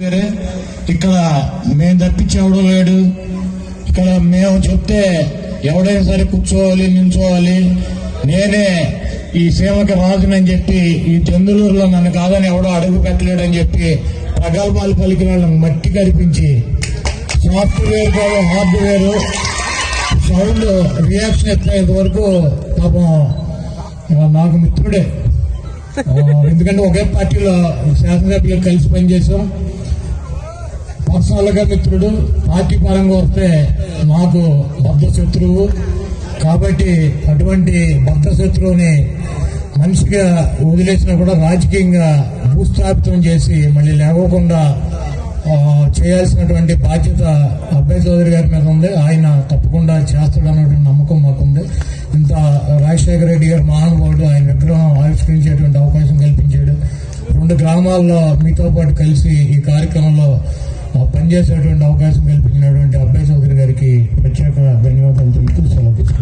వేరే ఇక్కడ మేము తప్పించి ఎవడో లేడు. ఇక్కడ మేము చెప్తే ఎవడైనా సరే కూర్చోవాలి నించోవాలి నేనే ఈ సేవకి రాజునని చెప్పి ఈ చంద్రూరులో నన్ను కాదని ఎవడో అడుగు పెట్టలేడని చెప్పి ప్రగల్భాలు పలికిన వాళ్ళని మట్టి కనిపించి సాఫ్ట్వేర్ కాదు హార్డ్వేర్ సౌండ్ రియాక్షన్ ఎత్తేంత వరకు పాపం నాకు మిత్రుడే. ఎందుకంటే ఒకే పార్టీలో శాసనసభ్యులు కలిసి పనిచేసాం పర్సనల్ మిత్రుడు పార్టీ పరంగా వస్తే మాకు భద్ర శత్రువు కాబట్టి అటువంటి భద్ర శత్రువుని మనిషిగా వదిలేసినా కూడా రాజకీయంగా భూస్థాపితం చేసి మళ్ళీ లేవకుండా చేయాల్సినటువంటి బాధ్యత అబ్బాయి చౌదరి గారి మీద ఉంది. ఆయన తప్పకుండా చేస్తాడన్నటువంటి నమ్మకం మాకుంది. ఇంత రాజశేఖర రెడ్డి గారు మహానుభావుడు ఆయన విగ్రహం ఆవిష్కరించేటువంటి రెండు గ్రామాల్లో మీతో పాటు కలిసి ఈ కార్యక్రమంలో పనిచేసేటువంటి అవకాశం కల్పించినటువంటి అబ్బాయి చౌదరి గారికి ప్రత్యేక ధన్యవాదాలు తెలుపుతూ సెలవు తీసుకున్నాను